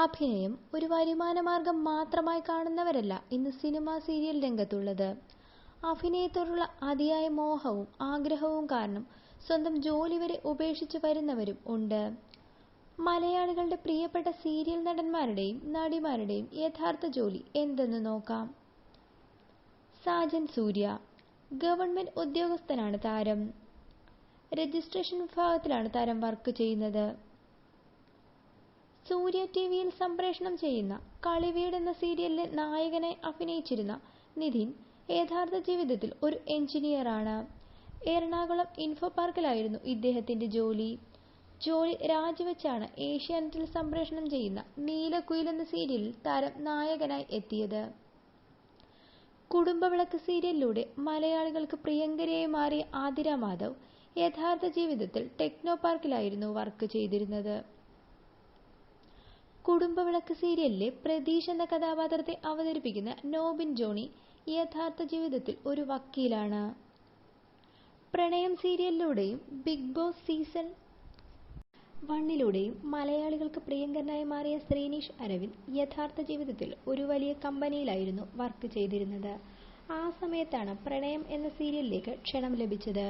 അഭിനയം ഒരു വരുമാനമാർഗം മാത്രമായി കാണുന്നവരല്ല ഇന്ന് സിനിമ സീരിയൽ രംഗത്തുള്ളത്. അഭിനയത്തോടുള്ള അതിയായ മോഹവും ആഗ്രഹവും കാരണം സ്വന്തം ജോലി വരെ ഉപേക്ഷിച്ച് വരുന്നവരും ഉണ്ട്. മലയാളികളുടെ പ്രിയപ്പെട്ട സീരിയൽ നടന്മാരുടെയും നടിമാരുടെയും യഥാർത്ഥ ജോലി എന്തെന്ന് നോക്കാം. സാജൻ സൂര്യ ഗവൺമെന്റ് ഉദ്യോഗസ്ഥനാണ് താരം. രജിസ്ട്രേഷൻ വിഭാഗത്തിലാണ് താരം വർക്ക് ചെയ്യുന്നത്. സൂര്യ ടി വിയിൽ സംപ്രേഷണം ചെയ്യുന്ന കളിവീട് എന്ന സീരിയലിലെ നായകനെ അഭിനയിച്ചിരുന്ന നിധിൻ യഥാർത്ഥ ജീവിതത്തിൽ ഒരു എഞ്ചിനീയറാണ്. എറണാകുളം ഇൻഫോ പാർക്കിലായിരുന്നു ഇദ്ദേഹത്തിന്റെ ജോലി. ജോലി രാജിവെച്ചാണ് ഏഷ്യാനെറ്റിൽ സംപ്രേഷണം ചെയ്യുന്ന നീലക്കുയിൽ എന്ന സീരിയലിൽ താരം നായകനായി എത്തിയത്. കുടുംബവിളക്ക് സീരിയലിലൂടെ മലയാളികൾക്ക് പ്രിയങ്കരയായി മാറിയ ആതിര മാധവ് യഥാർത്ഥ ജീവിതത്തിൽ ടെക്നോ പാർക്കിലായിരുന്നു വർക്ക് ചെയ്തിരുന്നത്. കുടുംബവിളക്ക് സീരിയലിലെ പ്രതീഷ് എന്ന കഥാപാത്രത്തെ അവതരിപ്പിക്കുന്ന നോബിൻ ജോണി യഥാർത്ഥ ജീവിതത്തിൽ ഒരു വക്കീലാണ്. പ്രണയം സീരിയലിലൂടെയും ബിഗ് ബോസ് സീസൺ വണ്ണിലൂടെയും മലയാളികൾക്ക് പ്രിയങ്കരനായി മാറിയ ശ്രീനീഷ് അരവിന്ദ് യഥാർത്ഥ ജീവിതത്തിൽ ഒരു വലിയ കമ്പനിയിലായിരുന്നു വർക്ക് ചെയ്തിരുന്നത്. ആ സമയത്താണ് പ്രണയം എന്ന സീരിയലിലേക്ക് ക്ഷണം ലഭിച്ചത്.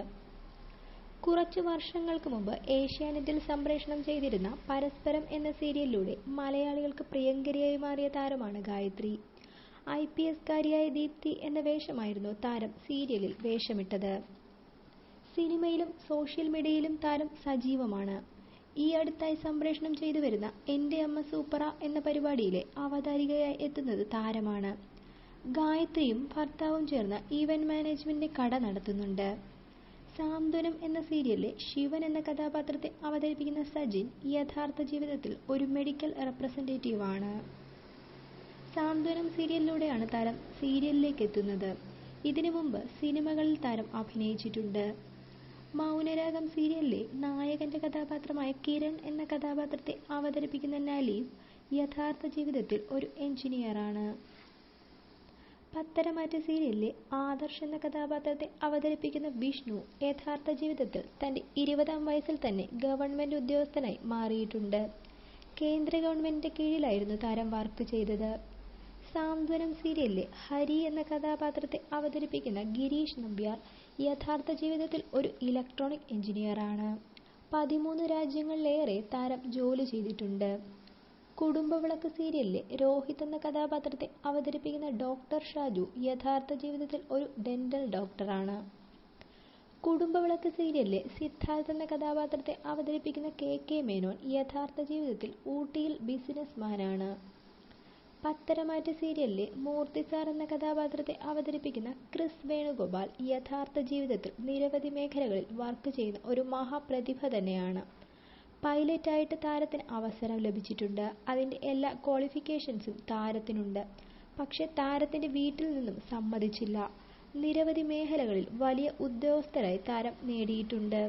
കുറച്ചു വർഷങ്ങൾക്ക് മുമ്പ് ഏഷ്യാനെറ്റിൽ സംപ്രേഷണം ചെയ്തിരുന്ന പരസ്പരം എന്ന സീരിയലിലൂടെ മലയാളികൾക്ക് പ്രിയങ്കരിയായി മാറിയ താരമാണ് ഗായത്രി. ഐ പി എസ്കാരിയായ ദീപ്തി എന്ന വേഷമായിരുന്നു താരം സീരിയലിൽ വേഷമിട്ടത്. സിനിമയിലും സോഷ്യൽ മീഡിയയിലും താരം സജീവമാണ്. ഈ അടുത്തായി സംപ്രേഷണം ചെയ്തു വരുന്ന എന്റെ അമ്മ സൂപ്പറ എന്ന പരിപാടിയിലെ അവതാരികയായി എത്തുന്നത് താരമാണ്. ഗായത്രിയും ഭർത്താവും ചേർന്ന് ഈവന്റ് മാനേജ്മെന്റിന്റെ കട നടത്തുന്നുണ്ട്. സാന്ത്വനം എന്ന സീരിയലിലെ ശിവൻ എന്ന കഥാപാത്രത്തെ അവതരിപ്പിക്കുന്ന സജിൻ യഥാർത്ഥ ജീവിതത്തിൽ ഒരു മെഡിക്കൽ റെപ്രസെന്റേറ്റീവ് ആണ്. സാന്ത്വനം സീരിയലിലൂടെയാണ് താരം സീരിയലിലേക്ക് എത്തുന്നത്. ഇതിനു മുമ്പ് സിനിമകളിൽ താരം അഭിനയിച്ചിട്ടുണ്ട്. മൗനരാഗം സീരിയലിലെ നായകന്റെ കഥാപാത്രമായ കിരൺ എന്ന കഥാപാത്രത്തെ അവതരിപ്പിക്കുന്ന നലീഫ് യഥാർത്ഥ ജീവിതത്തിൽ ഒരു എഞ്ചിനീയറാണ്. പത്തരമാറ്റ സീരിയലിലെ ആദർശ് എന്ന കഥാപാത്രത്തെ അവതരിപ്പിക്കുന്ന വിഷ്ണു യഥാർത്ഥ ജീവിതത്തിൽ തന്റെ ഇരുപതാം വയസ്സിൽ തന്നെ ഗവൺമെന്റ് ഉദ്യോഗസ്ഥനായി മാറിയിട്ടുണ്ട്. കേന്ദ്ര ഗവൺമെന്റിന്റെ കീഴിലായിരുന്നു താരം വർക്ക് ചെയ്തത്. സാന്ത്വനം സീരിയലിലെ ഹരി എന്ന കഥാപാത്രത്തെ അവതരിപ്പിക്കുന്ന ഗിരീഷ് നമ്പ്യാർ യഥാർത്ഥ ജീവിതത്തിൽ ഒരു ഇലക്ട്രോണിക് എഞ്ചിനീയറാണ്. പതിമൂന്ന് രാജ്യങ്ങളിലേറെ താരം ജോലി ചെയ്തിട്ടുണ്ട്. കുടുംബവിളക്ക് സീരിയലിലെ രോഹിത് എന്ന കഥാപാത്രത്തെ അവതരിപ്പിക്കുന്ന ഡോക്ടർ ഷാജു യഥാർത്ഥ ജീവിതത്തിൽ ഒരു ഡെന്റൽ ഡോക്ടറാണ്. കുടുംബവിളക്ക് സീരിയലിലെ സിദ്ധാർത്ഥ് എന്ന കഥാപാത്രത്തെ അവതരിപ്പിക്കുന്ന കെ കെ മേനോൻ യഥാർത്ഥ ജീവിതത്തിൽ ഊട്ടിയിൽ ബിസിനസ്മാനാണ്. പത്തരമാറ്റ സീരിയലിലെ മൂർത്തി സാർ എന്ന കഥാപാത്രത്തെ അവതരിപ്പിക്കുന്ന ക്രിസ് വേണുഗോപാൽ യഥാർത്ഥ ജീവിതത്തിൽ നിരവധി മേഖലകളിൽ വർക്ക് ചെയ്യുന്ന ഒരു മഹാപ്രതിഭ തന്നെയാണ്. പൈലറ്റായിട്ട് താരത്തിന് അവസരം ലഭിച്ചിട്ടുണ്ട്. അതിന്റെ എല്ലാ ക്വാളിഫിക്കേഷൻസും താരത്തിനുണ്ട്. പക്ഷെ താരത്തിന്റെ വീട്ടിൽ നിന്നും സമ്മതിച്ചില്ല. നിരവധി മേഖലകളിൽ വലിയ ഉദ്യോഗസ്ഥരായി താരം നേടിയിട്ടുണ്ട്.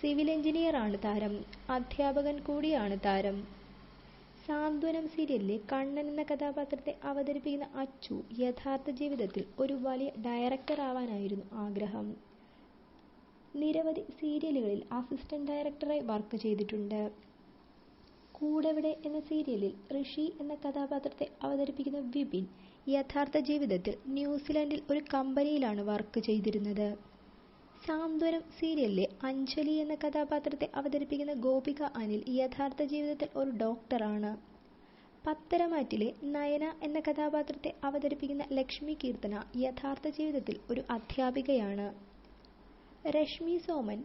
സിവിൽ എഞ്ചിനീയറാണ് താരം. അധ്യാപകൻ കൂടിയാണ് താരം. സാന്ത്വനം സീരിയലിലെ കണ്ണൻ എന്ന കഥാപാത്രത്തെ അവതരിപ്പിക്കുന്ന അച്ചു യഥാർത്ഥ ജീവിതത്തിൽ ഒരു വലിയ ഡയറക്ടർ ആവാനായിരുന്നു ആഗ്രഹം. നിരവധി സീരിയലുകളിൽ അസിസ്റ്റന്റ് ഡയറക്ടറായി വർക്ക് ചെയ്തിട്ടുണ്ട്. കൂടെവിടെ എന്ന സീരിയലിൽ ഋഷി എന്ന കഥാപാത്രത്തെ അവതരിപ്പിക്കുന്ന വിപിൻ യഥാർത്ഥ ജീവിതത്തിൽ ന്യൂസിലാൻഡിൽ ഒരു കമ്പനിയിലാണ് വർക്ക് ചെയ്തിരുന്നത്. സാന്ത്വനം സീരിയലിലെ അഞ്ജലി എന്ന കഥാപാത്രത്തെ അവതരിപ്പിക്കുന്ന ഗോപിക അനിൽ യഥാർത്ഥ ജീവിതത്തിൽ ഒരു ഡോക്ടറാണ്. പത്തരമാറ്റിലെ നയന എന്ന കഥാപാത്രത്തെ അവതരിപ്പിക്കുന്ന ലക്ഷ്മി കീർത്തന യഥാർത്ഥ ജീവിതത്തിൽ ഒരു അധ്യാപികയാണ്. രശ്മി സോമൻ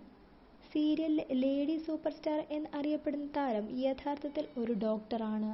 സീരിയലിലെ ലേഡി സൂപ്പർസ്റ്റാർ എന്ന് അറിയപ്പെടുന്ന താരം യഥാർത്ഥത്തിൽ ഒരു ഡോക്ടറാണ്.